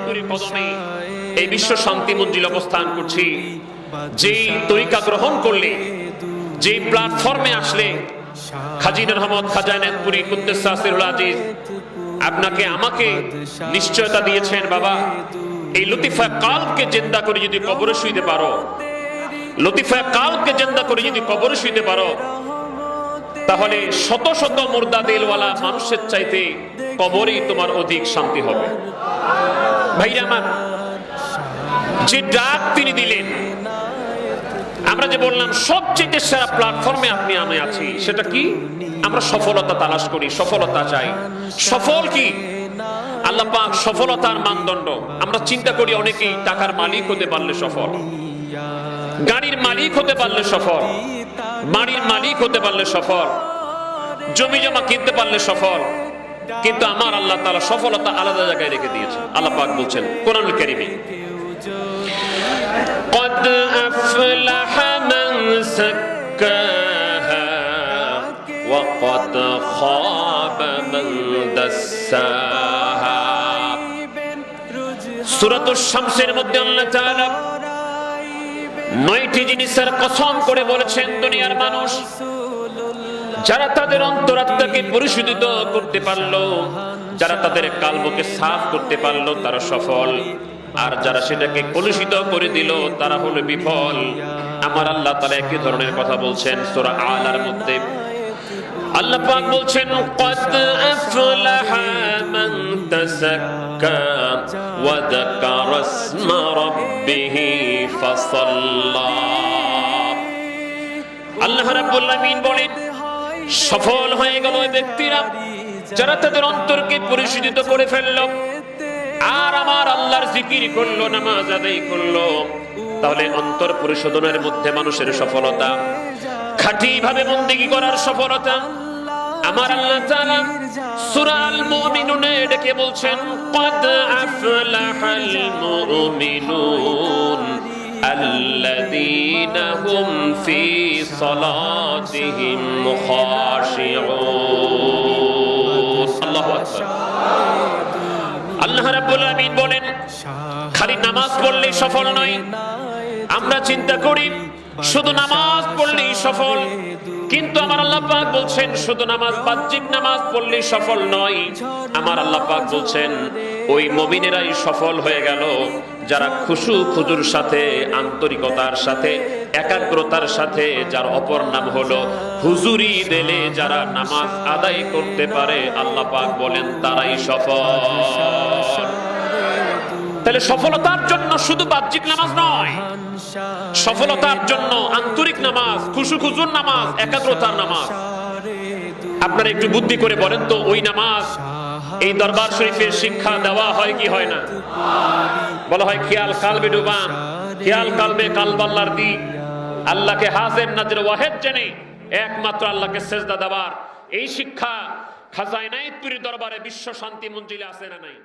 এনায়তপুরী কদমে এই বিশ্ব শান্তি মঞ্জিল অবস্থান করছি। যেই তরিকা গ্রহণ করলে, যেই প্ল্যাটফর্মে আসলে খাজিন আজিজ, আপনাকে, আমাকে নিশ্চয়তা দিয়েছেন, বাবা। এই লতিফা কালকে জিন্দা করে যদি কবরে শুইতে পারো, লতিফা কালকে জিন্দা করে যদি কবরে শুইতে পারো, তাহলে শত শত মুর্দা দিলওয়ালা মানুষের চাইতে কবরেই তোমার অধিক শান্তি হবে। ভাইরা আমার, যে ডাক তিনি দিলেন, আমরা যে বললাম, সবচেয়ে সেরা প্ল্যাটফর্মে আপনি আমি আছি, সেটা কি? আমরা সফলতা তালাশ করি, সফলতা চাই। সফল কি? আল্লাহ পাক সফলতার মানদণ্ড। আমরা চিন্তা করি অনেকেই টাকার মালিক হতে পারলে সফল, গাড়ির মালিক হতে পারলে সফল, বাড়ির মালিক হতে পারলে সফল, জমি জমা কিনতে পারলে সফল কিন্তু আমার আল্লাহ তাআলা সফলতা আলাদা জায়গায় রেখে দিয়েছে আল্লাহ পাক বলছেন কোরআনুল কারীমে قد أفلح من سكاها وقد خاب من دساها সূরাত শামসের মধ্যে আল্লাহ তাআলা নয়টি জিনিসের কসম করে বলেছেন দুনিয়ার মানুষ যারা তাদের অন্তরাত্মাকে পরিশোধিত করতে পারল, যারা তাদের কালবকে সাফ করতে পারল, তারা সফল। আর যারা সেটাকে কলুষিত করে দিল, তারা হলো বিফল। আমার আল্লাহ তারা একই ধরনের কথা বলছেন তোরা আলার মধ্যে। আল্লাহ পাক বলছেন কত আফলাহা মান তাযাক্কা ওয়া যাকারা ইসমা রাব্বিহি ফাসাল্লা। আল্লাহ রাব্বুল আমিন বলেন সফল হয়ে গেল ওই ব্যক্তিরা। যারা তাদের অন্তরকে পরিশোধিত করে ফেলল। আর আমার আল্লাহর জিকির করল, নামাজ আদায় করল। তাহলে অন্তর পরিশোধনের মধ্যে মানুষের সফলতা খাঁটি ভাবে বন্দিগি করার সফলতা। আমার আল্লাহ তাআলা সূরা আল মুমিনুনে ডেকে বলছেন পদ আফলাহাল মুমিনুন। الذين هم في صلاتهم خاشعون الله أكبر আল্লাহ রাব্বুল আলামিন বলেন খালি নামাজ পড়লেই সফল নয় আমরা চিন্তা করি শুধু নামাজ পড়লেই সফল কিন্তু আমার আল্লাহ পাক বলছেন শুধু নামাজ বাহ্যিক নামাজ পড়লেই সফল নয় আমার আল্লাহ পাক বলছেন ওই মমিনেরাই সফল হয়ে গেল। যারা খুশু খুজুর সাথে, আন্তরিকতার সাথে, একাগ্রতার সাথে, যার অপর নাম হলো হুজুরি দিলে যারা নামাজ আদায় করতে পারে, আল্লাহ পাক বলেন তারাই সফল। তাহলে সফলতার জন্য শুধু বাহ্যিক নামাজ নয়, সফলতার জন্য আন্তরিক নামাজ, খুশু খুজুর নামাজ, একাগ্রতার নামাজ। আপনারা একটু বুদ্ধি করে বলেন তো, ওই নামাজ এই দরবার শরীফের শিক্ষা দেওয়া হয় কি হয় না? বলা হয়, খেয়াল কালবে ডুবান, খেয়াল কালবে কালবাল্লার দি আল্লাহকে হাজের নাজের ওয়াহেদ জেনে একমাত্র আল্লাহকে শেষদা দেওয়ার এই শিক্ষা খাজাই নাই পুরী দরবারে বিশ্ব শান্তি মঞ্জিলে আসে না নাই?